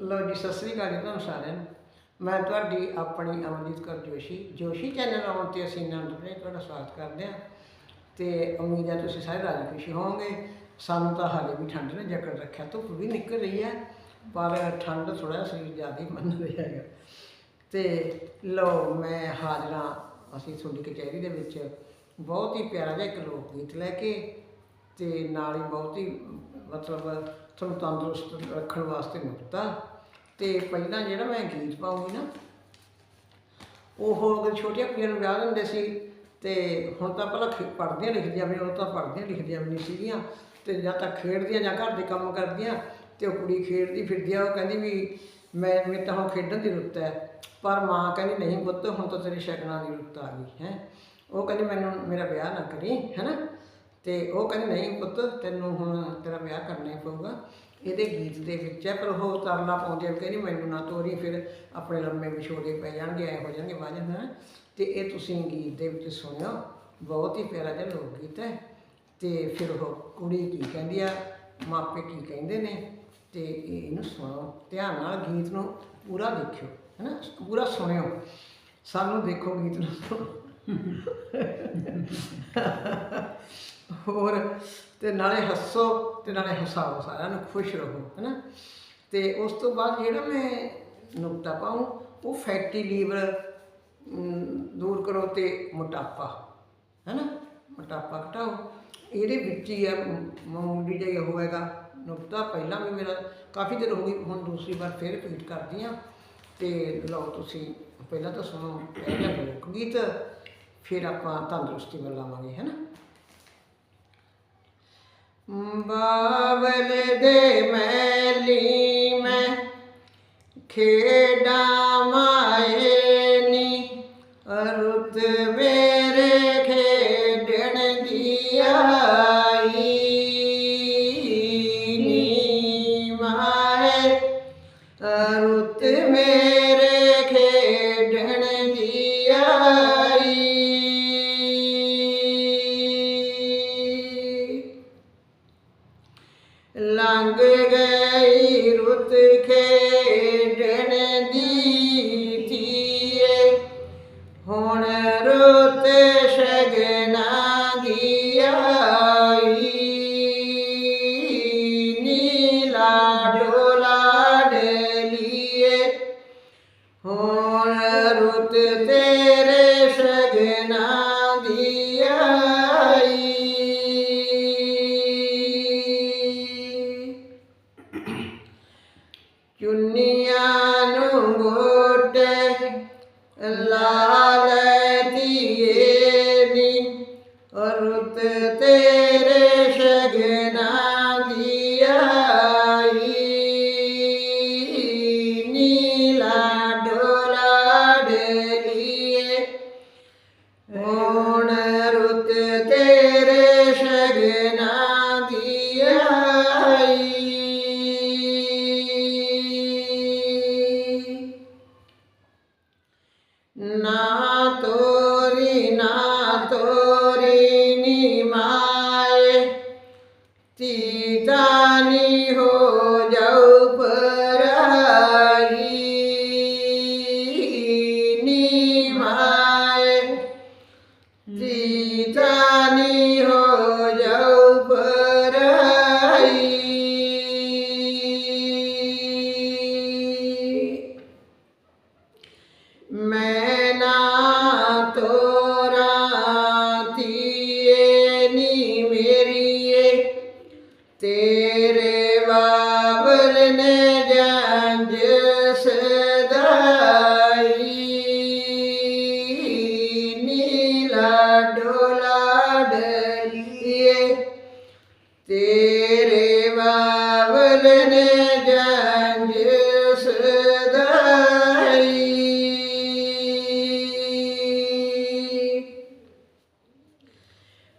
ਲੋ ਜੀ, ਸਤਿ ਸ੍ਰੀ ਅਕਾਲ ਜੀ ਤੁਹਾਨੂੰ ਸਾਰਿਆਂ ਨੂੰ। ਮੈਂ ਤੁਹਾਡੀ ਆਪਣੀ ਅਮਰਜੀਤ ਕੌਰ ਜੋਸ਼ੀ। ਜੋਸ਼ੀ ਚੈਨਲ ਆਉਣ ਤੇ ਅਸੀਂ ਨੰਦਪੁਰੇ ਤੁਹਾਡਾ ਸਵਾਗਤ ਕਰਦੇ ਹਾਂ। ਤੇ ਉਮੀਦ ਹੈ ਤੁਸੀਂ ਸਾਰੇ ਰਾਜੀ ਖੁਸ਼ੀ ਹੋਵੋਗੇ। ਸਾਨੂੰ ਤਾਂ ਹਾਲੇ ਵੀ ਠੰਡ ਨੇ, ਜਕੜ ਰੱਖਿਆ, ਧੁੱਪ ਵੀ ਨਿਕਲ ਰਹੀ ਹੈ, ਪਰ ਠੰਡ ਥੋੜਾ ਸਰੀਰ ਜ਼ਿਆਦਾ ਹੀ ਮੰਨ ਰਿਹਾ ਹੈਗਾ। ਤੇ ਲੋ ਮੈਂ ਹਾਜ਼ਰਾਂ ਅਸੀਂ ਤੁਹਾਡੀ ਕਚਹਿਰੀ ਦੇ ਵਿੱਚ। ਬਹੁਤ ਹੀ ਪਿਆਰਾ ਜਿਹਾ ਇੱਕ ਲੋਕ ਗੀਤ ਲੈ ਕੇ ਤੇ ਨਾਲ ਹੀ ਬਹੁਤ ਹੀ ਮਤਲਬ ਤੁਹਾਨੂੰ ਤੰਦਰੁਸਤ ਰੱਖਣ ਵਾਸਤੇ ਨੁਕਤਾ ਤੇ ਪਹਿਲਾਂ ਜਿਹੜਾ ਮੈਂ ਗੀਤ ਪਾਉਂਗੀ ਨਾ, ਉਹ ਅਗਰ ਛੋਟੀਆਂ ਕੁੜੀਆਂ ਨੂੰ ਵਿਆਹ ਦਿੰਦੇ ਸੀ, ਤੇ ਹੁਣ ਤਾਂ ਪਹਿਲਾਂ ਪੜ੍ਹਦੀਆਂ ਲਿਖਦੀਆਂ ਵੀ ਉਹ ਤਾਂ ਪੜ੍ਹਦੀਆਂ ਲਿਖਦੀਆਂ ਵੀ ਨਹੀਂ ਸੀਗੀਆਂ। ਤੇ ਜਾਂ ਤਾਂ ਖੇਡਦੀਆਂ ਜਾਂ ਘਰ ਦੇ ਕੰਮ ਕਰਦੀਆਂ, ਤੇ ਉਹ ਕੁੜੀ ਖੇਡਦੀ ਫਿਰਦੀ ਆ, ਉਹ ਕਹਿੰਦੀ ਵੀ ਮੈਂ ਮੈਂ ਤਾਂ ਹੁਣ ਖੇਡਣ ਦੀ ਰੁੱਤ ਹੈ ਪਰ ਮਾਂ ਕਹਿੰਦੀ, ਨਹੀਂ ਪੁੱਤ, ਹੁਣ ਤਾਂ ਤੇਰੀ ਸ਼ਗਨਾਂ ਦੀ ਰੁੱਤ ਆ ਗਈ, ਹੈ। ਉਹ ਕਹਿੰਦੀ, ਮੈਨੂੰ, ਮੇਰਾ ਵਿਆਹ ਨਾ ਕਰੀ, ਹੈਨਾ? ਤੇ ਉਹ ਕਹਿੰਦੇ, ਨਹੀਂ ਪੁੱਤ, ਤੈਨੂੰ ਹੁਣ ਤੇਰਾ ਵਿਆਹ ਕਰਨਾ ਹੀ ਪਊਗਾ। ਇਹਦੇ ਗੀਤ ਦੇ ਵਿੱਚ ਹੈ, ਪਰ ਉਹ ਤਰਲਾ ਪਾਉਂਦੇ ਆ ਕਹਿੰਦੀ, ਮੈਨੂੰ ਨਾ ਤੋਰੀ, ਫਿਰ ਆਪਣੇ ਲੰਮੇ ਵਿਛੋੜੇ ਪੈ ਜਾਣਗੇ, ਐ ਹੋ ਜਾਣਗੇ ਵਾਜਨ, ਹੈ? ਤੇ ਇਹ ਤੁਸੀਂ ਗੀਤ ਦੇ ਵਿੱਚ ਸੁਣਿਓ, ਬਹੁਤ ਹੀ ਪਿਆਰਾ ਜਿਹਾ ਲੋਕ ਗੀਤ ਹੈ। ਤੇ ਫਿਰ ਉਹ ਕੁੜੀ ਕੀ ਕਹਿੰਦੀ ਆ, ਮਾਪੇ ਕੀ ਕਹਿੰਦੇ ਨੇ, ਤੇ ਇਹਨੂੰ ਸੁਣੋ ਧਿਆਨ ਨਾਲ ਗੀਤ ਨੂੰ ਪੂਰਾ ਦੇਖਿਓ, ਹੈਨਾ? ਪੂਰਾ ਸੁਣਿਓ। ਸਾਨੂੰ ਦੇਖੋ ਗੀਤ ਨੂੰ। ਹੋਰ ਤੇ ਨਾਲੇ ਹੱਸੋ ਤੇ ਨਾਲੇ ਹਸਾਓ, ਸਾਰਿਆਂ ਨੂੰ ਖੁਸ਼ ਰਹੋ, ਹੈਨਾ? ਤੇ ਉਸ ਤੋਂ ਬਾਅਦ ਜਿਹੜਾ ਮੈਂ ਨੁਕਤਾ ਪਾਉਂ, ਉਹ ਫੈਟੀ ਲੀਵਰ ਦੂਰ ਕਰੋ ਤੇ ਮੋਟਾਪਾ, ਹੈਨਾ? ਮੋਟਾਪਾ ਘਟਾਓ। ਇਹਦੇ ਵਿੱਚ ਹੀ ਹੈ ਮ- ਮਾਮੂਲੀ ਜਿਹਾ ਹੀ ਹੈਗਾ ਨੁਕਤਾ। ਪਹਿਲਾਂ ਵੀ ਮੇਰਾ ਕਾਫੀ ਦਿਨ ਹੋ ਗਈ, ਹੁਣ ਦੂਸਰੀ ਵਾਰ ਫਿਰ ਰਿਪੀਟ ਕਰਦੀ ਹਾਂ। ਤੇ ਲਓ ਤੁਸੀਂ, ਪਹਿਲਾਂ ਤਾਂ ਸੁਣੋ ਪਹਿਲਾਂ ਲੋਕ ਗੀਤ, ਫਿਰ ਆਪਾਂ ਤੰਦਰੁਸਤੀ ਵੱਲ ਆਵਾਂਗੇ, ਹੈਨਾ? ਬਾਵਲ ਦੇ ਮੈਲੀ ਮੈਂ ਖੇਡਾਂ ਮਾਏ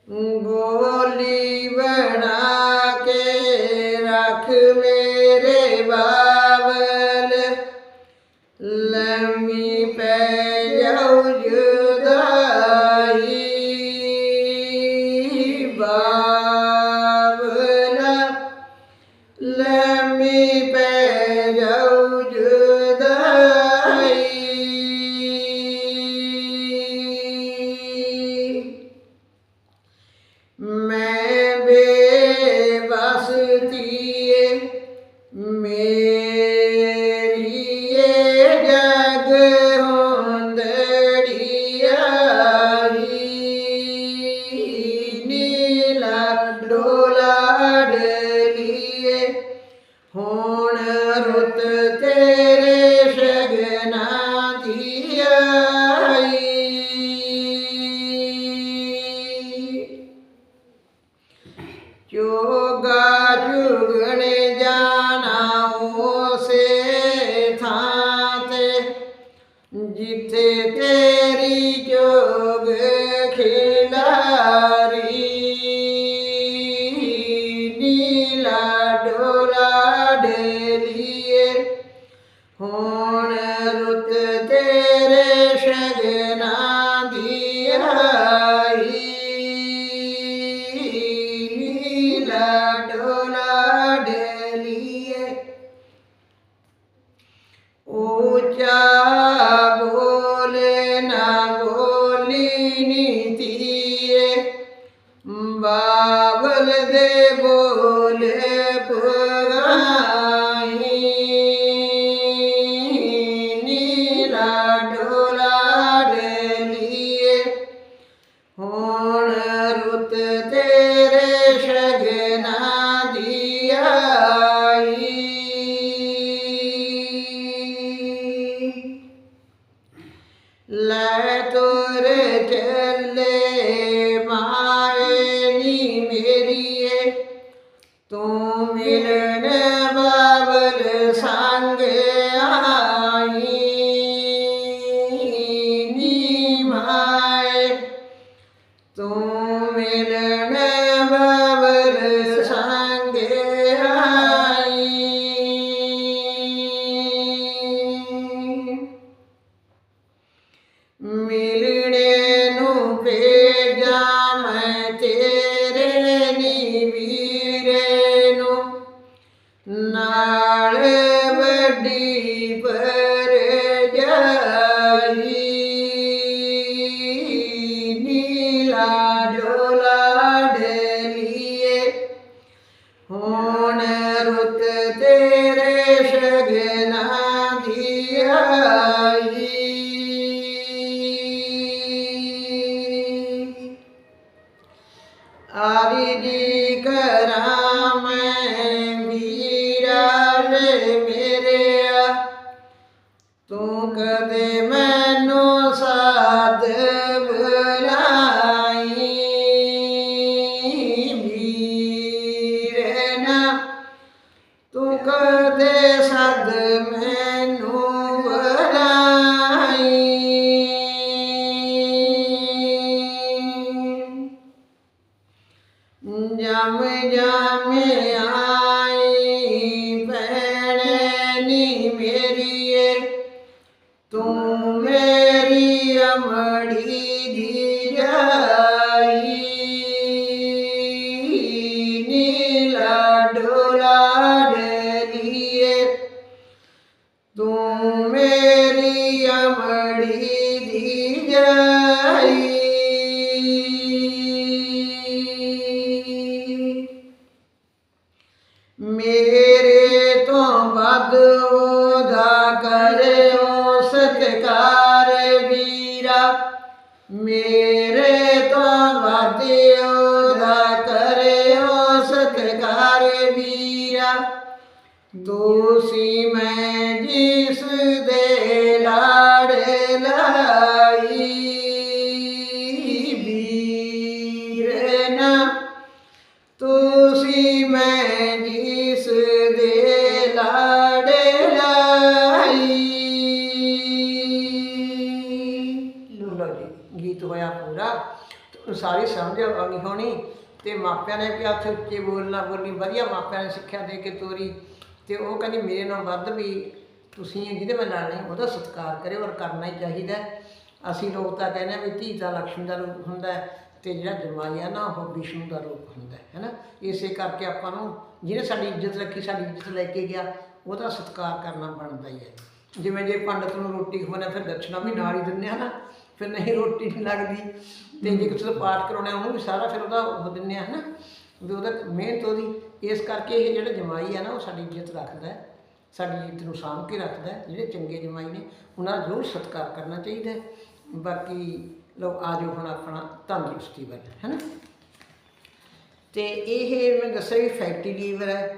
ਗੋਲੀ ਬਣਾ Oh. ਤੂੰ ਕਦੇ ਮੈਨੂੰ ਸਾਧ ਬੁਲਾਈ ਵੀਰੇ ਨਾ। ਤੂੰ ਕਦੇ ਸਦ ਮੈਨੂੰ ਬੁਲਾਈ ਜਮ ਜਮ ਆਈ ਮੈਂ ਜਿਸ ਦੇ ਲਾੜ ਲਾਈ ਵੀਰ ਨਾ। ਤੁਸੀਂ ਮੈਂ ਜਿਸ ਦੇ ਲਾੜ ਲਾਈ। ਲੋ ਜੀ, ਗੀਤ ਹੋਇਆ ਪੂਰਾ। ਤੁਹਾਨੂੰ ਸਾਰੀ ਸਮਝ ਆ ਹੋਣੀ। ਤੇ ਮਾਪਿਆਂ ਨੇ ਕਿਹਾ ਉੱਥੇ ਉੱਚੇ ਬੋਲਣਾ, ਬੋਲਣੀ, ਵਧੀਆ ਮਾਪਿਆਂ ਨੇ ਸਿੱਖਿਆ ਦੇ ਕੇ ਤੋਰੀ। ਤੇ ਉਹ ਕਹਿੰਦੀ, ਮੇਰੇ ਨਾਲ ਵੱਧ ਵੀ ਤੁਸੀਂ ਜਿਹਦੇ ਮੈਂ ਨਾਲ ਨਹੀਂ ਉਹਦਾ ਸਤਿਕਾਰ ਕਰਿਓ ਔਰ ਕਰਨਾ ਹੀ ਚਾਹੀਦਾ ਅਸੀਂ ਲੋਕ ਤਾਂ ਕਹਿੰਦੇ ਆ ਵੀ ਧੀ ਤਾਂ ਲక్ష్ਮੀ ਦਾ ਰੂਪ ਹੁੰਦਾ ਹੈ ਤੇ ਜਿਹੜਾ ਜਮਾਈ ਆ ਨਾ, ਉਹ ਵਿਸ਼ਨੂੰ ਦਾ ਰੂਪ ਹੁੰਦਾ ਹੈ ਨਾ? ਇਸੇ ਕਰਕੇ ਆਪਾਂ ਨੂੰ ਜਿਹਨੇ ਸਾਡੀ ਇੱਜ਼ਤ ਰੱਖੀ, ਸਾਡੀ ਇੱਜ਼ਤ ਲੈ ਕੇ ਗਿਆ, ਉਹਦਾ ਸਤਿਕਾਰ ਕਰਨਾ ਬਣਦਾ ਹੀ ਹੈ। ਜਿਵੇਂ ਜੇ ਪੰਡਤ ਨੂੰ ਰੋਟੀ ਖਵਾਉਣਾ, ਫਿਰ ਦਕਸ਼ਨਾ ਵੀ ਨਾਲ ਹੀ ਦਿੰਦੇ ਆ ਨਾ, ਫਿਰ ਨਹੀਂ ਰੋਟੀ ਨਹੀਂ ਲੱਗਦੀ। ਤੇ ਜੇ ਕਿਸੇ ਦਾ ਪਾਠ ਕਰਾਉਣਾ, ਉਹਨੂੰ ਵੀ ਸਾਰਾ ਫਿਰ ਉਹਦਾ ਉਹ ਦਿੰਦੇ ਆ ਨਾ? ਵੀ ਉਹਦਾ ਮਿਹਨਤ ਉਹਦੀ, ਇਸ ਕਰਕੇ ਇਹ ਜਿਹੜਾ ਜਮਾਈ ਆ ਨਾ, ਉਹ ਸਾਡੀ ਇੱਜ਼ਤ ਰੱਖਦਾ ਹੈ। ਸਾਡੀ ਇੱਜ਼ਤ ਨੂੰ ਸਾਂਭ ਕੇ ਰੱਖਦਾ ਜਿਹੜੇ ਚੰਗੇ ਜਮਾਈ ਨੇ ਉਹਨਾਂ ਦਾ ਜ਼ਰੂਰ ਸਤਿਕਾਰ ਕਰਨਾ ਚਾਹੀਦਾ ਹੈ। ਬਾਕੀ ਲੋ ਆਜੋ ਹੁਣ ਆਪਣਾ ਤੰਦਰੁਸਤੀ ਵੱਲ ਹੈਨਾ ਤੇ ਇਹ ਮੈਂ ਦੱਸਿਆ ਵੀ ਫੈਟੀ ਲੀਵਰ ਹੈ।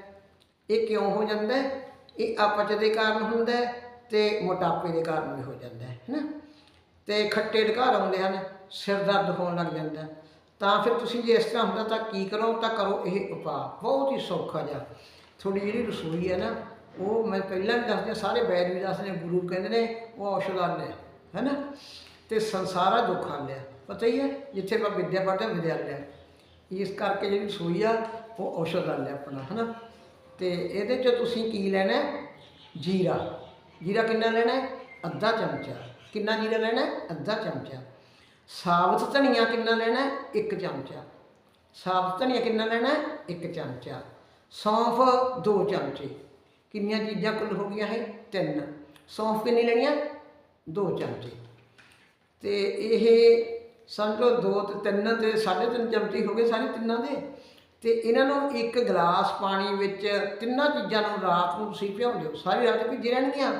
ਇਹ ਕਿਉਂ ਹੋ ਜਾਂਦਾ ਇਹ ਅਪਚ ਦੇ ਕਾਰਨ ਹੁੰਦਾ ਹੈ ਤੇ ਮੋਟਾਪੇ ਦੇ ਕਾਰਨ ਵੀ ਹੋ ਜਾਂਦਾ ਹੈ ਹੈਨਾ ਤੇ ਖੱਟੇ ਢਕਾਰ ਆਉਂਦੇ ਹਨ, ਸਿਰ ਦਰਦ ਹੋਣ ਲੱਗ ਜਾਂਦਾ ਤਾਂ ਫਿਰ ਤੁਸੀਂ ਜੇ ਇਸ ਤਰ੍ਹਾਂ ਹੁੰਦਾ ਤਾਂ ਕੀ ਕਰੋ ਤਾਂ ਕਰੋ ਇਹ ਉਪਾਅ। ਬਹੁਤ ਹੀ ਸੌਖਾ ਜਿਹਾ। ਤੁਹਾਡੀ ਜਿਹੜੀ ਰਸੋਈ ਹੈ ਨਾ ਉਹ ਮੈਂ ਪਹਿਲਾਂ ਵੀ ਦੱਸਦੇ ਸਾਰੇ ਵੈਦ ਵੀ ਦੱਸਦੇ ਗੁਰੂ ਕਹਿੰਦੇ ਨੇ, ਉਹ ਔਸ਼ਧਾਲਯ ਹੈ ਹੈਨਾ ਤੇ ਸੰਸਾਰਾ ਦੁੱਖ ਆਲਿਆ ਪਤਾ ਹੀ ਹੈ, ਜਿੱਥੇ ਆਪਾਂ ਵਿਦਿਆ ਪੜ੍ਹਦਾ ਵਿਦਿਆਲਿਆ ਇਸ ਕਰਕੇ ਜਿਹੜੀ ਰਸੋਈ ਆ, ਉਹ ਔਸ਼ਧ ਔਸ਼ਧਾਲਯ ਆਪਣਾ ਹੈਨਾ ਤੇ ਇਹਦੇ ਚ ਤੁਸੀਂ ਕੀ ਲੈਣਾ ਜੀਰਾ। ਜੀਰਾ ਕਿੰਨਾ ਲੈਣਾ ਅੱਧਾ ਚਮਚਾ। ਕਿੰਨਾ ਜੀਰਾ ਲੈਣਾ ਅੱਧਾ ਚਮਚਾ। ਸਾਬਤ ਧਨੀਆ ਕਿੰਨਾ ਲੈਣਾ ਇੱਕ ਚਮਚਾ। ਸਾਬਤ ਧਨੀਆ ਕਿੰਨਾ ਲੈਣਾ ਇੱਕ ਚਮਚਾ। ਸੌਂਫ ਦੋ ਚਮਚੇ। ਕਿੰਨੀਆਂ ਚੀਜ਼ਾਂ ਕੁੱਲ ਹੋ ਗਈਆਂ ਇਹ? ਤਿੰਨ। ਸੌਂਫ ਕਿੰਨੀ ਲੈਣੀਆਂ ਦੋ ਚਮਚੇ। ਤੇ ਇਹ ਸਮਝੋ ਦੋ ਤੇ ਤਿੰਨ ਤੇ ਸਾਢੇ ਤਿੰਨ ਚਮਚੇ ਹੋ ਗਏ ਸਾਰੇ ਤਿੰਨਾਂ ਦੇ। ਤੇ ਇਹਨਾਂ ਨੂੰ ਇੱਕ ਗਲਾਸ ਪਾਣੀ ਵਿੱਚ ਤਿੰਨਾਂ ਚੀਜ਼ਾਂ ਨੂੰ ਰਾਤ ਨੂੰ ਤੁਸੀਂ ਭਿਉਂ ਦਿਓ ਸਾਰੀ ਰਾਤ ਭਿੱਜੀ ਰਹਿਣਗੀਆਂ।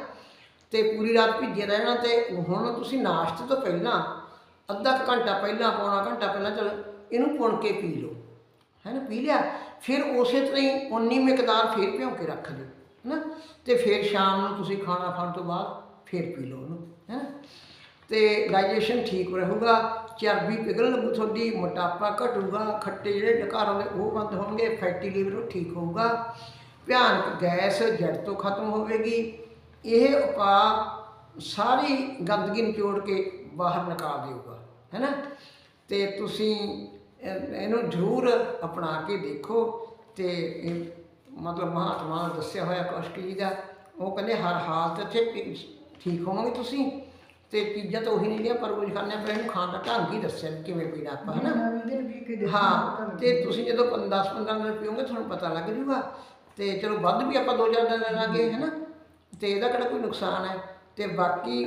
ਤੇ ਪੂਰੀ ਰਾਤ ਭਿੱਜੇ ਰਹਿਣਾ ਤੇ ਹੁਣ ਤੁਸੀਂ ਨਾਸ਼ਤੇ ਤੋਂ ਪਹਿਲਾਂ ਅੱਧਾ ਕੁ ਘੰਟਾ ਪਹਿਲਾਂ ਪੌਣਾ ਘੰਟਾ ਪਹਿਲਾਂ ਚਲ ਇਹਨੂੰ ਪੁਣ ਕੇ ਪੀ ਲਓ। ਹੈ ਨਾ? ਪੀ ਲਿਆ। ਫਿਰ ਉਸੇ ਤਰ੍ਹਾਂ ਹੀ ਉਨੀ ਮਿਕਦਾਰ ਫਿਰ ਭਿਉਂ ਕੇ ਰੱਖ ਦਿਓ ਹੈ ਨਾ? ਤੇ ਫਿਰ ਸ਼ਾਮ ਨੂੰ ਤੁਸੀਂ ਖਾਣਾ ਖਾਣ ਤੋਂ ਬਾਅਦ ਫਿਰ ਪੀ ਲਓ ਉਹਨੂੰ, ਹੈ? ਨਾ ਤੇ ਡਾਈਜੈਸ਼ਨ ਠੀਕ ਰਹੂਗਾ, ਚਰਬੀ ਪਿਘਲ ਲੱਗੂ ਤੁਹਾਡੀ, ਮੋਟਾਪਾ ਘਟੂਗਾ, ਖੱਟੇ ਜਿਹੜੇ ਡਕਾਰ ਆਉਂਦੇ ਉਹ ਬੰਦ ਹੋਣਗੇ ਫੈਟੀ ਲੀਵਰ ਉਹ ਠੀਕ ਹੋਊਗਾ, ਭਿਆਨਕ ਗੈਸ ਜੜ ਤੋਂ ਖਤਮ ਹੋਵੇਗੀ, ਇਹ ਉਪਾਅ ਸਾਰੀ ਗੰਦਗੀ ਨਿਚੋੜ ਕੇ ਬਾਹਰ ਨਿਕਾਲ ਦੇਊਗਾ ਹੈ ਨਾ ਤੇ ਤੁਸੀਂ ਇਹਨੂੰ ਜ਼ਰੂਰ ਅਪਣਾ ਕੇ ਦੇਖੋ ਤੇ ਇਹ ਮਤਲਬ ਮਹਾਤਮਾ ਨੇ ਦੱਸਿਆ ਹੋਇਆ ਕਸ਼ਕ ਜੀ ਦਾ ਉਹ ਕਹਿੰਦੇ ਹਰ ਹਾਲਤ 'ਚ ਠੀਕ ਹੋਵੋਗੇ ਤੁਸੀਂ। ਤੇ ਚੀਜ਼ਾਂ ਤਾਂ ਉਹੀ ਨਹੀਂ ਲਿਆ ਪਰ ਕੁਝ ਖਾਣੇ ਪਰ ਇਹਨੂੰ ਖਾਣ ਦਾ ਢੰਗ ਹੀ ਦੱਸਿਆ ਕਿਵੇਂ ਪੀਣਾ ਆਪਾਂ ਹੈ ਨਾ ਹਾਂ ਤੇ ਤੁਸੀਂ ਜਦੋਂ 10 15 ਦਿਨ ਪੀਓਗੇ ਤੁਹਾਨੂੰ ਪਤਾ ਲੱਗ ਜੂਗਾ। ਤੇ ਚਲੋ ਵੱਧ ਵੀ ਆਪਾਂ ਦੋ ਚਾਰ ਦਿਨ ਲੈ ਲਾਂਗੇ ਹੈ ਨਾ ਤੇ ਇਹਦਾ ਕਿਹੜਾ ਕੋਈ ਨੁਕਸਾਨ ਹੈ? ਤੇ ਬਾਕੀ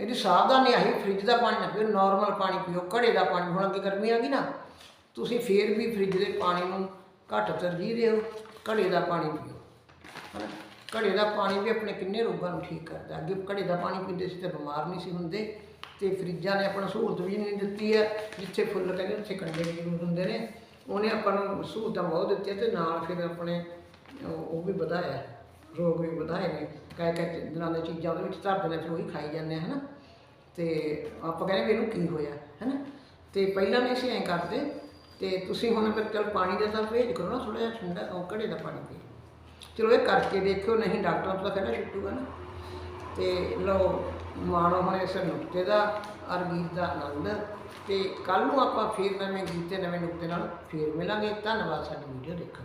ਇਹਦੀ ਸਾਵਧਾਨੀ ਆਹੀ ਫ੍ਰਿਜ ਦਾ ਪਾਣੀ ਨਾ ਪੀਓ ਨਾਰਮਲ ਪਾਣੀ ਪੀਓ ਘੜੇ ਦਾ ਪਾਣੀ ਹੁਣ ਅੱਗੇ ਗਰਮੀ ਆ ਗਈ ਨਾ। ਤੁਸੀਂ ਫੇਰ ਵੀ ਫ੍ਰਿਜ ਦੇ ਪਾਣੀ ਨੂੰ ਘੱਟ ਤਰਜੀਹ ਦਿਓ, ਘੜੇ ਦਾ ਪਾਣੀ ਪੀਓ। ਹਨਾ? ਘੜੇ ਦਾ ਪਾਣੀ ਵੀ ਆਪਣੇ ਕਿੰਨੇ ਰੋਗਾਂ ਨੂੰ ਠੀਕ ਕਰਦਾ। ਅੱਗੇ ਘੜੇ ਦਾ ਪਾਣੀ ਪੀਂਦੇ ਸੀ ਤੇ ਬਿਮਾਰ ਨਹੀਂ ਸੀ ਹੁੰਦੇ, ਤੇ ਫਰਿੱਜਾਂ ਨੇ ਆਪਣਾ ਸਹੂਲਤ ਵੀ ਨਹੀਂ ਦਿੱਤੀ ਹੈ, ਜਿੱਥੇ ਫੁੱਲ ਕਹਿੰਦੇ ਉੱਥੇ ਕੰਡੇ ਵੀ ਹੁੰਦੇ ਨੇ। ਉਹਨੇ ਆਪਾਂ ਨੂੰ ਸਹੂਲਤਾਂ ਬਹੁਤ ਦਿੱਤੀਆਂ ਤੇ ਨਾਲ ਫਿਰ ਆਪਣੇ ਉਹ ਵੀ ਵਧਾਇਆ, ਰੋਗ ਵੀ ਵਧਾਏ ਨੇ। ਕਹਿ ਕਹਿ ਦਿਨਾਂ ਦੀਆਂ ਚੀਜ਼ਾਂ ਉਹਦੇ ਵਿੱਚ ਧਰ ਦਿੰਦੇ ਫਿਰ ਉਹੀ ਖਾਈ ਜਾਂਦੇ ਆ, ਹਨਾ? ਤੇ ਆਪਾਂ ਕਹਿੰਦੇ ਵੀ ਇਹਨੂੰ ਕੀ ਹੋਇਆ, ਹੈਨਾ? ਤੇ ਪਹਿਲਾਂ ਨਹੀਂ ਅਸੀਂ ਐਂ ਕਰਦੇ ਤੇ ਤੁਸੀਂ ਹੁਣ ਫਿਰ ਚਲ ਪਾਣੀ ਦਾ ਤਾਂ ਭੇਜ ਕਰੋ ਨਾ ਥੋੜਾ ਜਿਹਾ ਠੰਡਾ ਉਹ ਘੜੇ ਦਾ ਪਾਣੀ ਪੀਓ ਚਲੋ ਇਹ ਕਰਕੇ ਦੇਖਿਓ, ਨਹੀਂ ਡਾਕਟਰਾਂ ਤੋਂ ਤਾਂ ਕਹਿੰਦਾ ਛੁੱਟੂਗਾ ਨਾ। ਤੇ ਲਓ ਮਾਣੋ ਹੁਣ ਇਸ ਨੁਕਤੇ ਦਾ ਔਰ ਗੀਤ ਦਾ ਆਨੰਦ। ਤੇ ਕੱਲ ਨੂੰ ਆਪਾਂ ਫੇਰ ਨਵੇਂ ਗੀਤ ਤੇ ਨਵੇਂ ਨੁਕਤੇ ਨਾਲ ਫੇਰ ਮਿਲਾਂਗੇ। ਧੰਨਵਾਦ, ਸਾਡੀ ਵੀਡੀਓ ਦੇਖਣ